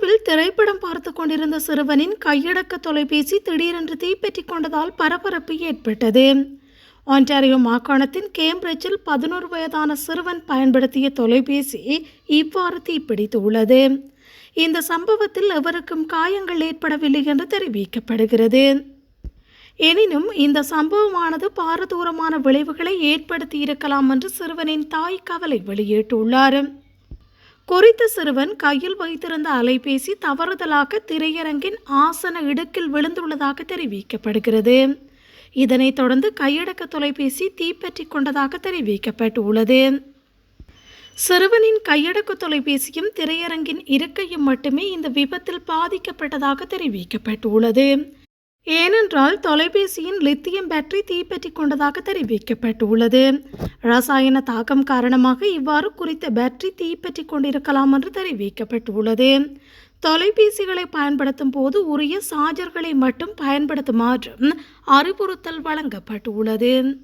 திரைப்படம் பார்த்து கொண்டிருந்த சிறுவனின் கையடக்க தொலைபேசி திடீரென்று தீப்பற்றிக் கொண்டதால் பரபரப்பு ஏற்பட்டது. ஆன்டாரியோ மாகாணத்தின் கேம்பிரிட்ஜில் பதினோரு வயதான சிறுவன் பயன்படுத்திய தொலைபேசி இவ்வாறு தீப்பிடித்துள்ளது இந்த சம்பவத்தில் எவருக்கும் காயங்கள் ஏற்படவில்லை என்று தெரிவிக்கப்படுகிறது. எனினும் இந்த சம்பவமானது பாரதூரமான விளைவுகளை ஏற்படுத்தி இருக்கலாம் என்று சிறுவனின் தாய் கவலை வெளியிட்டுள்ளார். குறித்த சிறுவன் கையில் வைத்திருந்த அலைபேசி தவறுதலாக திரையரங்கின் ஆசன இடுக்கில் விழுந்துள்ளதாக தெரிவிக்கப்படுகிறது. இதனைத் தொடர்ந்து கையடக்க தொலைபேசி தீப்பற்றிக் கொண்டதாக தெரிவிக்கப்பட்டுள்ளது. சிறுவனின் கையடக்க தொலைபேசியும் திரையரங்கின் இருக்கையும் மட்டுமே இந்த விபத்தில் பாதிக்கப்பட்டதாக தெரிவிக்கப்பட்டுள்ளது. ஏனென்றால் தொலைபேசியின் லித்தியம் பேட்டரி தீப்பற்றி கொண்டதாக தெரிவிக்கப்பட்டுள்ளது. ரசாயன தாக்கம் காரணமாக இவ்வாறு குறித்த பேட்டரி தீப்பற்றி கொண்டிருக்கலாம் என்று தெரிவிக்கப்பட்டுள்ளது. தொலைபேசிகளை பயன்படுத்தும் போது உரிய சார்ஜர்களை மட்டும் பயன்படுத்துமாறும் அறிவுறுத்தல் வழங்கப்பட்டுள்ளது.